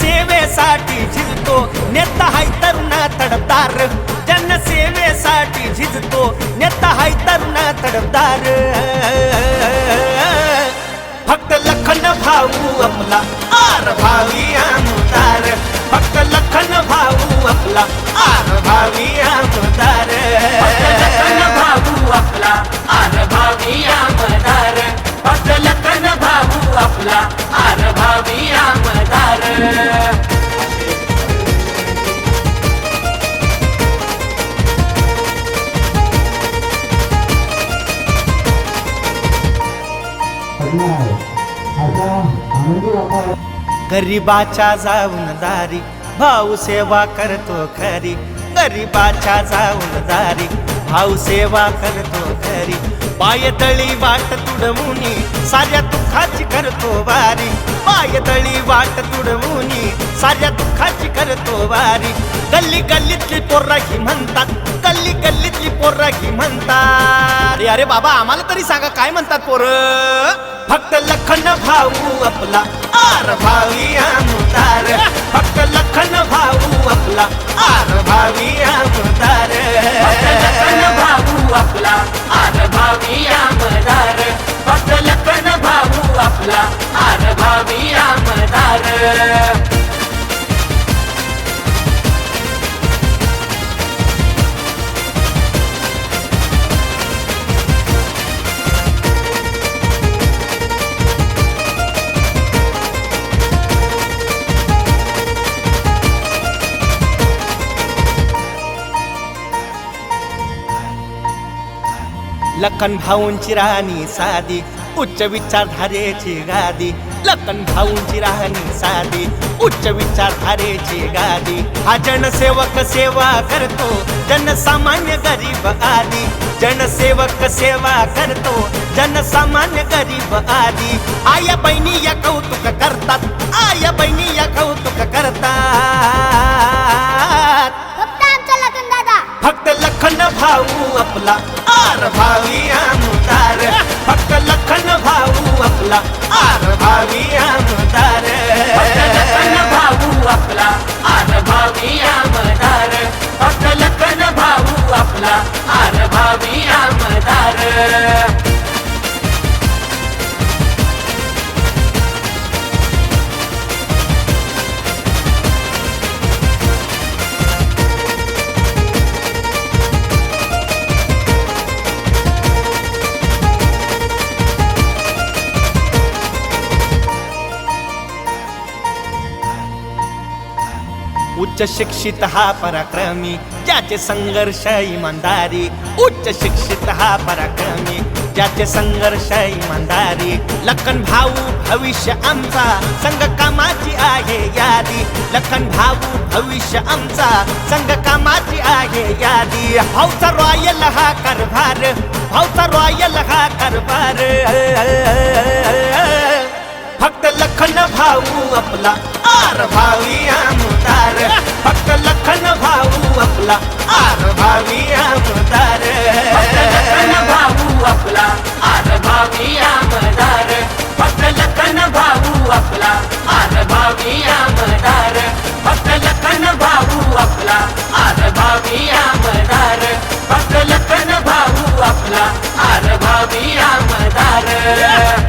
जनसेवेसाठी झिजतो. नेता हाय तरुण तडफदार जनसेवेसाठी झिजतो. नेता हाय तरुणा तडफदार फक्त लखन भाऊ आपला आर भावी आमदार फक्त लखन भाऊ आपला आर भावी आर आमदार. पडणार गरीबाच्या जाऊन दारी भाऊ सेवा करतो खरी गरीबाच्या जाऊन दारी भाऊ सेवा करतो खरी पायदळी वाट तुडमुनी साऱ्या दुःखाची करतो वारी पायदळी वाट तुडमुनी साऱ्या दुःखाची करतो वारी गल्ली गल्लीतली पोरही म्हणतात गल्ली गल्लीतली पोरही म्हणतात अरे अरे बाबा आम्हाला तरी सांगा काय म्हणतात पोर फक्त लखन भाऊ आपला आर भावी आमदार फक्त लखन भाऊंची राणी साधी उच्च विचारधारेची गादी. लखन भाऊंची राहणी साधी उच्च विचारधारेची गादी. हा जनसेवक सेवा करतो जनसामान्य गरीब आदी. जनसेवक सेवा करतो जनसामान्य गरीब आदी. आया बहिणी या कौतुक करतात भाऊ आपला आर भावी आमदार फक्त लखन भाऊ आपला आर भावी आमदार लखन भाऊ आपला आर भावी आमदार. फक्त लखन भाऊ आपला आर भावी आमदार. उच्च शिक्षित हा पराक्रमी ज्याचे संघर्ष इमानदारी. उच्च शिक्षित हा पराक्रमी ज्याचे संघर्ष इमानदारी. लखन भाऊ भविष्य आमचा संघ कामाची आहे यादी. लखन भाऊ भविष्य आमचा संघ कामाची आहे यादी. हौसा रॉयल हा कारभार हौसा रॉयल हा कारभार. फक्त लखन भाऊ आपला आर भावी आमदार. फक्त लखन भाऊ आपला आर भावी आमदार. लखन भाऊ आपला आर भावी आमदार. फक्त लखन भाऊ आपला आर भावी आमदार. फक्त लखन भाऊ आपला आर भावी आमदार. फक्त लखन भाऊ आपला आर भावी आमदार.